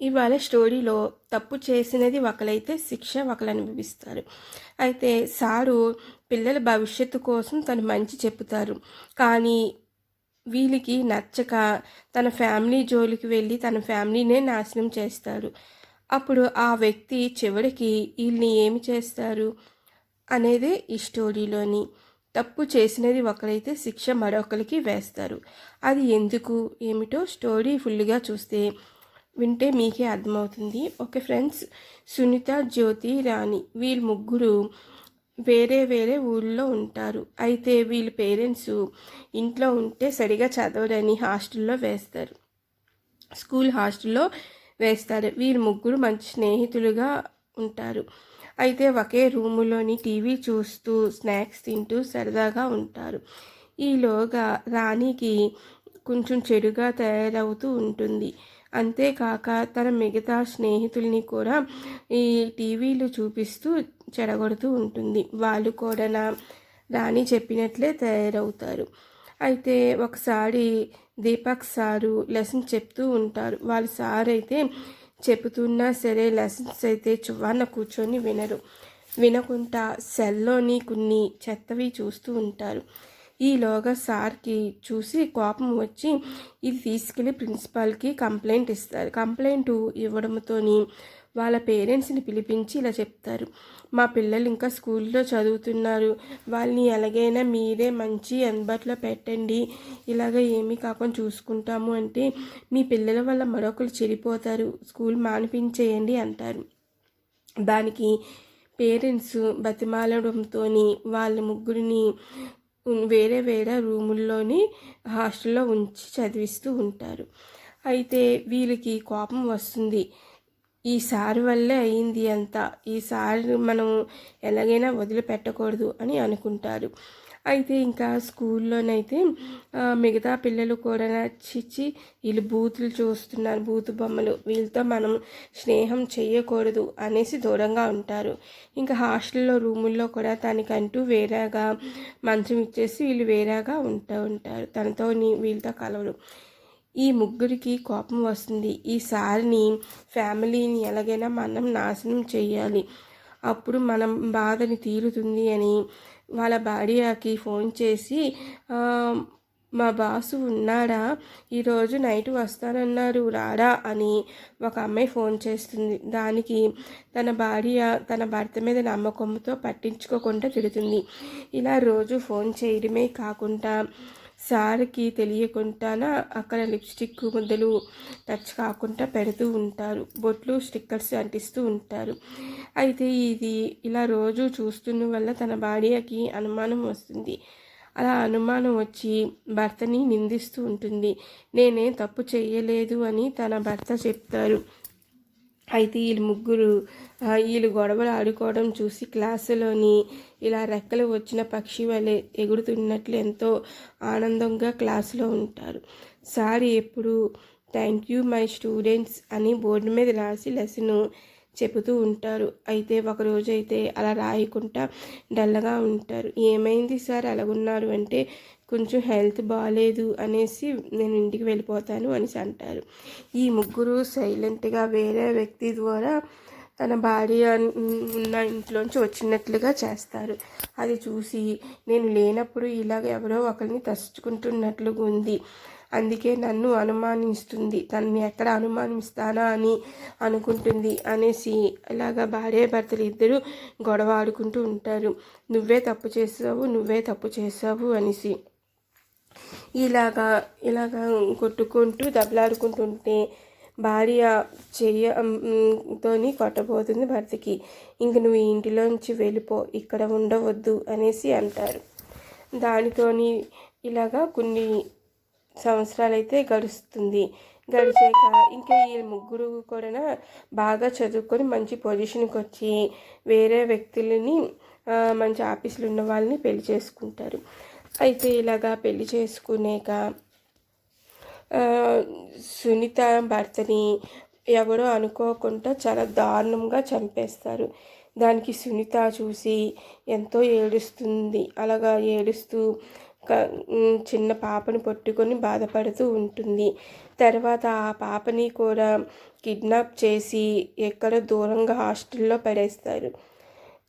ఇవాళ స్టోరీలో తప్పు చేసినది ఒకలైతే శిక్ష ఒకరు అయితే సారు పిల్లల భవిష్యత్తు కోసం తను మంచి చెప్తారు కానీ వీళ్ళకి నచ్చక తన ఫ్యామిలీ జోలికి వెళ్ళి తన ఫ్యామిలీనే నాశనం చేస్తారు. అప్పుడు ఆ వ్యక్తి చివరికి వీళ్ళని ఏమి చేస్తారు అనేదే ఈ స్టోరీలోని తప్పు చేసినది ఒకరైతే శిక్ష మరొకరికి వేస్తారు. అది ఎందుకు ఏమిటో స్టోరీ ఫుల్గా చూస్తే వింటే మీకే అర్థమవుతుంది. ఓకే ఫ్రెండ్స్ సునీత జ్యోతి రాణి వీళ్ళు ముగ్గురు వేరే వేరే ఊళ్ళో ఉంటారు. అయితే వీళ్ళ పేరెంట్స్ ఇంట్లో ఉంటే సరిగా చదవరని హాస్టల్లో వేస్తారు. స్కూల్ హాస్టల్లో వేస్తారు. వీళ్ళు ముగ్గురు మంచి స్నేహితులుగా ఉంటారు. అయితే ఒకే రూములోని టీవీ చూస్తూ స్నాక్స్ తింటూ సరదాగా ఉంటారు. ఈలోగా రాణికి కొంచెం చెడుగా తయారవుతూ ఉంటుంది. అంతేకాక తన మిగతా స్నేహితుల్ని కూడా ఈ టీవీలు చూపిస్తూ చెడగొడుతూ ఉంటుంది. వాళ్ళు కూడా రాణి చెప్పినట్లే తయారవుతారు. అయితే ఒకసారి దీపక్ సారు లెసన్ చెప్తూ ఉంటారు. వాళ్ళ సార్ అయితే చెబుతున్నా సరే లెసన్స్ అయితే చువ్వాన కూర్చొని వినరు. వినకుండా సెల్లోని కొన్ని చెత్తవి చూస్తూ ఉంటారు. ఈలోగా సార్కి చూసి కోపం వచ్చి ఇది తీసుకెళ్ళి ప్రిన్సిపాల్కి కంప్లైంట్ ఇస్తారు. కంప్లైంట్ ఇవ్వడంతోని వాళ్ళ పేరెంట్స్ని పిలిపించి ఇలా చెప్తారు. మా పిల్లలు ఇంకా స్కూల్లో చదువుతున్నారు. వాళ్ళని ఎలాగైనా మీరే మంచి అందుబాటులో పెట్టండి. ఇలాగ ఏమీ కాకుండా చూసుకుంటాము అంటే మీ పిల్లల వల్ల మరొకరు చెడిపోతారు. స్కూల్ మానిపించేయండి అంటారు. దానికి పేరెంట్స్ బతిమాలడంతో వాళ్ళ ముగ్గురిని వేరే వేరే రూముల్లోని హాస్టల్లో ఉంచి చదివిస్తూ ఉంటారు. అయితే వీళ్ళకి కోపం వస్తుంది. ఈ ఈసారి వల్లే అయింది అంతా. ఈసారి మనం ఎలాగైనా వదిలిపెట్టకూడదు అని అనుకుంటారు. అయితే ఇంకా స్కూల్లోనైతే మిగతా పిల్లలు కూడా చిచ్చి వీళ్ళు బూతులు చూస్తున్నారు బూతు బొమ్మలు. వీళ్ళతో మనం స్నేహం చేయకూడదు అనేసి దూరంగా ఉంటారు. ఇంకా హాస్టల్లో రూముల్లో కూడా తనకంటూ వేరేగా మంచం ఇచ్చేసి వీళ్ళు వేరేగా ఉంటూ ఉంటారు. తనతో వీళ్ళతో కలవరు. ఈ ముగ్గురికి కోపం వస్తుంది. ఈ సారిని ఫ్యామిలీని ఎలాగైనా మనం నాశనం చేయాలి. అప్పుడు మనం బాధని తీరుతుంది అని వాళ్ళ భార్యకి ఫోన్ చేసి మా బాసు ఉన్నాడా? ఈరోజు నైట్ వస్తానన్నారు రాడా? అని ఒక అమ్మాయి ఫోన్ చేస్తుంది. దానికి తన భార్య తన భర్త మీద నమ్మకంతో పట్టించుకోకుండా తిడుతుంది. ఇలా రోజు ఫోన్ చేయడమే కాకుండా సార్కి తెలియకుండా అక్కడ లిప్స్టిక్ ముద్దలు టచ్ కాకుండా పెడుతూ ఉంటారు. బొట్లు స్టిక్కర్స్ అంటిస్తూ ఉంటారు. అయితే ఇది ఇలా రోజు చూస్తున్న వల్ల తన భార్యకి అనుమానం వస్తుంది. అలా అనుమానం వచ్చి భర్తని నిందిస్తూ ఉంటుంది. నేనే తప్పు చేయలేదు అని తన భర్త చెప్తారు. అయితే వీళ్ళు ముగ్గురు వీళ్ళు గొడవలు ఆడుకోవడం చూసి క్లాసులోని ఇలా రెక్కలు వచ్చిన పక్షి వలె ఎగురుతున్నట్లు ఎంతో ఆనందంగా క్లాసులో ఉంటారు. సార్ ఎప్పుడు? థ్యాంక్ యూ మై స్టూడెంట్స్ అని బోర్డు మీద రాసి లెసను చెబుతూ ఉంటారు. అయితే ఒకరోజు అయితే అలా రాయకుండా డల్గా ఉంటారు. ఏమైంది సార్? అలాగున్నారు అంటే కొంచెం హెల్త్ బాగాలేదు అనేసి నేను ఇంటికి వెళ్ళిపోతాను అనేసి అంటారు. ఈ ముగ్గురు సైలెంట్గా వేరే వ్యక్తి ద్వారా తన భార్య ఉన్న ఇంట్లోంచి వచ్చినట్లుగా చేస్తారు. అది చూసి నేను లేనప్పుడు ఇలాగ ఎవరో ఒకరిని తలుచుకుంటున్నట్లుగా ఉంది. అందుకే నన్ను అనుమానిస్తుంది. తనని ఎక్కడ అనుమానిస్తానా అని అనుకుంటుంది అనేసి ఇలాగ భార్య భర్తలు ఇద్దరు గొడవ ఆడుకుంటూ ఉంటారు. నువ్వే తప్పు చేసావు నువ్వే తప్పు చేసావు అనేసి. ఇలాగా ఇలాగా కొట్టుకుంటూ దెబ్బలాడుకుంటుంటే భార్య చెయ్యతోని కొట్టబోతుంది భర్తకి. ఇంక నువ్వు ఇంటిలోంచి వెళ్ళిపో ఇక్కడ ఉండవద్దు అనేసి అంటారు. దానితోని ఇలాగా కొన్ని సంవత్సరాలైతే గడుస్తుంది. గడిచాక ఇంకా ఈ ముగ్గురు కూడా బాగా చదువుకొని మంచి పొజిషన్కి వచ్చి వేరే వ్యక్తులని మంచి ఆఫీసులు ఉన్న వాళ్ళని పెళ్ళి చేసుకుంటారు. అయితే ఇలాగా పెళ్ళి చేసుకునేక సునీత భర్తని ఎవరో అనుకోకుండా చాలా దారుణంగా చంపేస్తారు. దానికి సునీత చూసి ఎంతో ఏడుస్తుంది. అలాగా ఏడుస్తూ చిన్న పాపను పట్టుకొని బాధపడుతూ ఉంటుంది. తర్వాత ఆ పాపని కూడా కిడ్నాప్ చేసి ఎక్కడ దూరంగా హాస్టల్లో పడేస్తారు.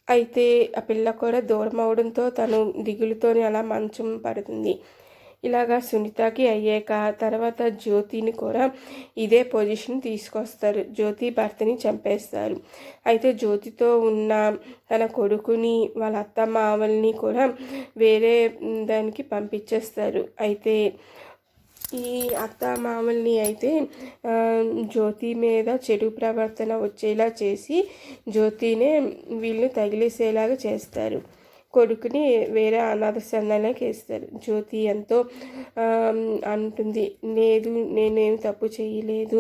అయితే ఆ పిల్ల కూడా దూరం అవడంతో తను దిగులుతోనే అలా మంచం పడుతుంది. ఇలాగా సునీతకి అయ్యాక తర్వాత జ్యోతిని కూడా ఇదే పొజిషన్ తీసుకొస్తారు. జ్యోతి భర్తని చంపేస్తారు. అయితే జ్యోతితో ఉన్న తన కొడుకుని వాళ్ళ అత్త మావల్ని కూడా వేరే దానికి పంపించేస్తారు. అయితే ఈ అత్త మామల్ని అయితే జ్యోతి మీద చెడు ప్రవర్తన వచ్చేలా చేసి జ్యోతినే వీళ్ళు తగిలేసేలాగా చేస్తారు. కొడుకుని వేరే అనాథ సంధానానికి వేస్తారు జ్యోతి ఎంతో అంటుంది లేదు నేనేం తప్పు చేయలేదు.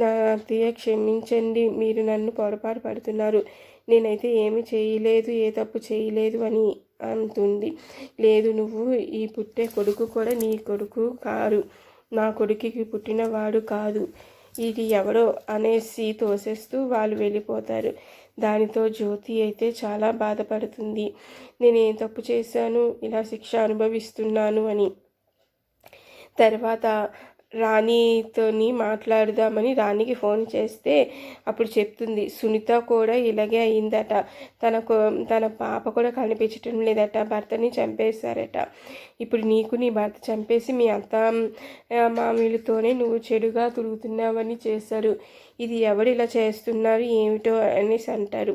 నా అత్తయ్య క్షమించండి మీరు నన్ను పొరపాటు పడుతున్నారు. నేనైతే ఏమి చేయలేదు ఏ తప్పు చేయలేదు అని అంటుంది. లేదు నువ్వు ఈ పుట్టే కొడుకు కూడా నీ కొడుకు కారు. నా కొడుకుకి పుట్టినవాడు కాదు. ఇది ఎవరో అనేసి తోసేస్తూ వాళ్ళు వెళ్ళిపోతారు. దానితో జ్యోతి అయితే చాలా బాధపడుతుంది. నేను తప్పు చేశాను? ఇలా శిక్ష అనుభవిస్తున్నాను అని. తర్వాత రాణితోని మాట్లాడదామని రాణికి ఫోన్ చేస్తే అప్పుడు చెప్తుంది సునీత కూడా ఇలాగే అయిందట. తన తన పాప కూడా కనిపించటం లేదట భర్తని చంపేశారట. ఇప్పుడు నీకు నీ భర్త చంపేసి మీ అత్త మామీలతోనే మామూలుతోనే నువ్వు చెడుగా తిరుగుతున్నావని చేశారు. ఇది ఎవరు ఇలా చేస్తున్నారు ఏమిటో అనేసి అంటారు.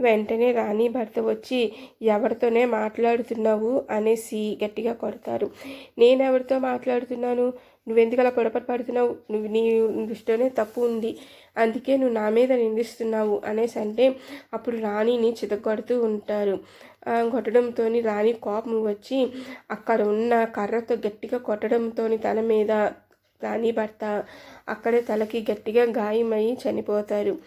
వెంటనే రాణి భర్త వచ్చి ఎవరితోనే మాట్లాడుతున్నావు అనేసి గట్టిగా కొడతారు. నేను ఎవరితో మాట్లాడుతున్నాను? నువ్వెందుకు అలా పొరపాటు పడుతున్నావు నువ్వు నీ దృష్టిలోనే తప్పు ఉంది. అందుకే నువ్వు నా మీద నిందిస్తున్నావు అనేసి అంటే అప్పుడు రాణిని చితగొడుతూ ఉంటారు. కొట్టడంతో రాణి కోపం వచ్చి అక్కడ ఉన్న కర్రతో గట్టిగా కొట్టడంతో తన మీద రాణి భర్త అక్కడే తలకి గట్టిగా గాయమై చనిపోతారు.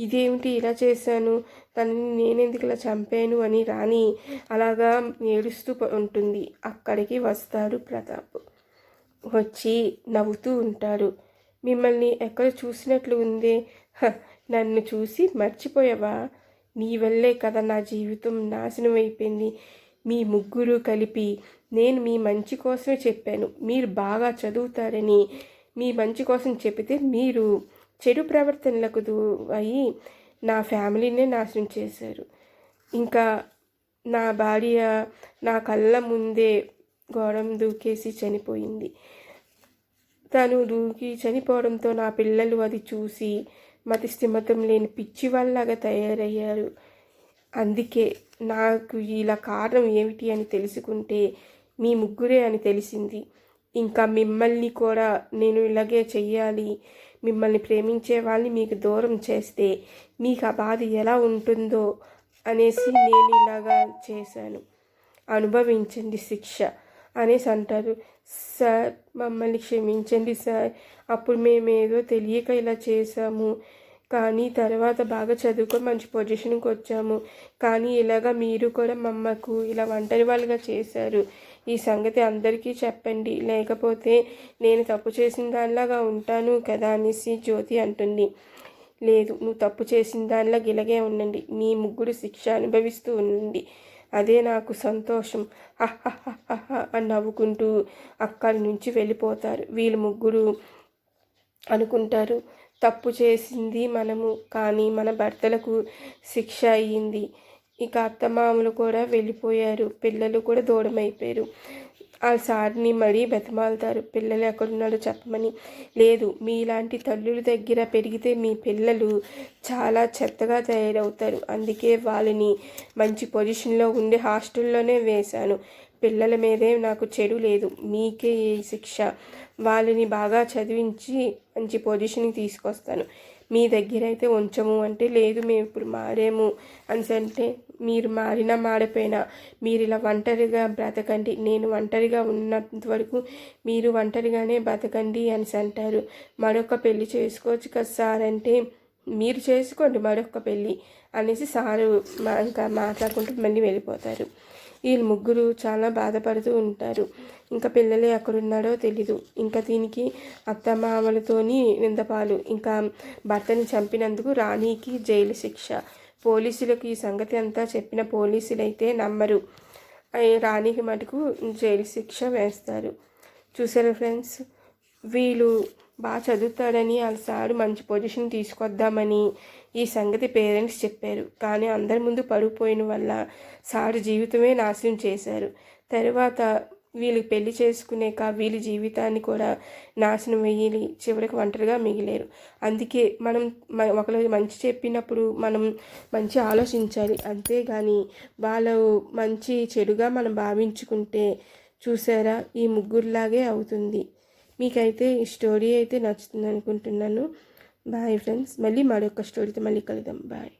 ఇదేమిటి ఇలా చేశాను? తనని నేనెందుకు ఇలా చంపాను? అని రాణి అలాగా ఏడుస్తూ ఉంటుంది. అక్కడికి వస్తాడు ప్రతాప్. వచ్చి నవ్వుతూ ఉంటారు. మిమ్మల్ని ఎక్కడ చూసినట్లు ఉంది? నన్ను చూసి మర్చిపోయావా? నీ వల్లే కదా నా జీవితం నాశనం అయిపోయింది. మీ ముగ్గురు కలిపి నేను మీ మంచి కోసమే చెప్పాను. మీరు బాగా చదువుతారని. మీ మంచి కోసం చెబితే మీరు చెడు ప్రవర్తనలకు దూ అయి నా ఫ్యామిలీనే నాశనం చేశారు. ఇంకా నా భార్య నా కళ్ళ ముందే గోడం దూకేసి చనిపోయింది. తను దూకి చనిపోవడంతో నా పిల్లలు అది చూసి మతి స్థిమతం లేని పిచ్చి వాళ్ళలాగా తయారయ్యారు. అందుకే నాకు ఇలా కారణం ఏమిటి అని తెలుసుకుంటే మీ ముగ్గురే అని తెలిసింది. ఇంకా మిమ్మల్ని కూడా నేను ఇలాగే చెయ్యాలి. మిమ్మల్ని ప్రేమించే వాళ్ళని మీకు దూరం చేస్తే మీకు ఆ బాధ ఎలా ఉంటుందో అనేసి నేను ఇలాగా చేశాను. అనుభవించండి శిక్ష. అనేసి అంటారు. సార్ మమ్మల్ని క్షమించండి సార్. అప్పుడు మేమేదో తెలియక ఇలా చేశాము. కానీ తర్వాత బాగా చదువుకొని మంచి పొజిషన్కి వచ్చాము. కానీ ఇలాగ మీరు కూడా మమ్మకు ఇలా ఒంటరి వాళ్ళుగా చేశారు. ఈ సంగతి అందరికీ చెప్పండి. లేకపోతే నేను తప్పు చేసిన దానిలాగా ఉంటాను కదా అనేసి జ్యోతి అంటుంది. లేదు నువ్వు తప్పు చేసిన దానిలా గిలగే ఉండండి. మీ ముగ్గురు శిక్ష అనుభవిస్తూ ఉండండి. అదే నాకు సంతోషం. హహహహహ అని నవ్వుకుంటూ అక్కడి నుంచి వెళ్ళిపోతారు. వీళ్ళు ముగ్గురు అనుకుంటారు తప్పు చేసింది మనము కానీ మన భర్తలకు శిక్ష అయ్యింది. ఇక అత్తమామలు కూడా వెళ్ళిపోయారు. పిల్లలు కూడా దూరమైపోయారు. ఆ సార్ని మరీ బతిమాలుతారు. పిల్లలు ఎక్కడున్నాడో చెప్పమని. లేదు మీలాంటి తల్లుల దగ్గర పెరిగితే మీ పిల్లలు చాలా చెత్తగా తయారవుతారు. అందుకే వాళ్ళని మంచి పొజిషన్లో ఉండే హాస్టల్లోనే వేశాను. పిల్లల మీదే నాకు చెడు లేదు. మీకే ఈ శిక్ష. వాళ్ళని బాగా చదివించి మంచి పొజిషన్కి తీసుకొస్తాను. మీ దగ్గర అయితే ఉంచము అంటే లేదు మేము ఇప్పుడు మారేము అని అంటే మీరు మారినా మారిపోయినా మీరు ఇలా ఒంటరిగా బ్రతకండి నేను ఒంటరిగా ఉన్నంత వరకు మీరు ఒంటరిగానే బ్రతకండి అని అంటారు. మరొక పెళ్ళి చేసుకోవచ్చు కదా సార్ అంటే మీరు చేసుకోండి మరొక పెళ్ళి అనేసి సారు మా- ఇంకా మాట్లాడుకుంటూ మళ్ళీ వెళ్ళిపోతారు. వీళ్ళు ముగ్గురు చాలా బాధపడుతూ ఉంటారు. ఇంకా పిల్లలు ఎక్కడున్నాడో తెలీదు. ఇంకా దీనికి అత్తమామలతోని నిందపాలు. ఇంకా భర్తని చంపినందుకు రాణికి జైలు శిక్ష. పోలీసులకు ఈ సంగతి అంతా చెప్పిన పోలీసులైతే నమ్మరు. రాణికి మటుకు జైలు శిక్ష వేస్తారు. చూసారా ఫ్రెండ్స్? వీళ్ళు బాగా చదువుతాడని వాళ్ళ సారు మంచి పొజిషన్ తీసుకొద్దామని ఈ సంగతి పేరెంట్స్ చెప్పారు. కానీ అందరి ముందు పడిపోయిన వల్ల సారు జీవితమే నాశనం చేశారు. తర్వాత వీళ్ళు పెళ్ళి చేసుకునేక వీళ్ళ జీవితాన్ని కూడా నాశనం వేయాలి చివరికి ఒంటరిగా మిగిలేరు. అందుకే మనం ఒకరు మంచి చెప్పినప్పుడు మనం మంచి ఆలోచించాలి. అంతేగాని వాళ్ళు మంచి చెడుగా మనం భావించుకుంటే చూసారా ఈ ముగ్గురులాగే అవుతుంది. మీకైతే ఈ స్టోరీ అయితే నచ్చుతుంది అనుకుంటున్నాను బాయ్ ఫ్రెండ్స్. మళ్ళీ మరొక స్టోరీతో మళ్ళీ కలుద్దాం. బాయ్.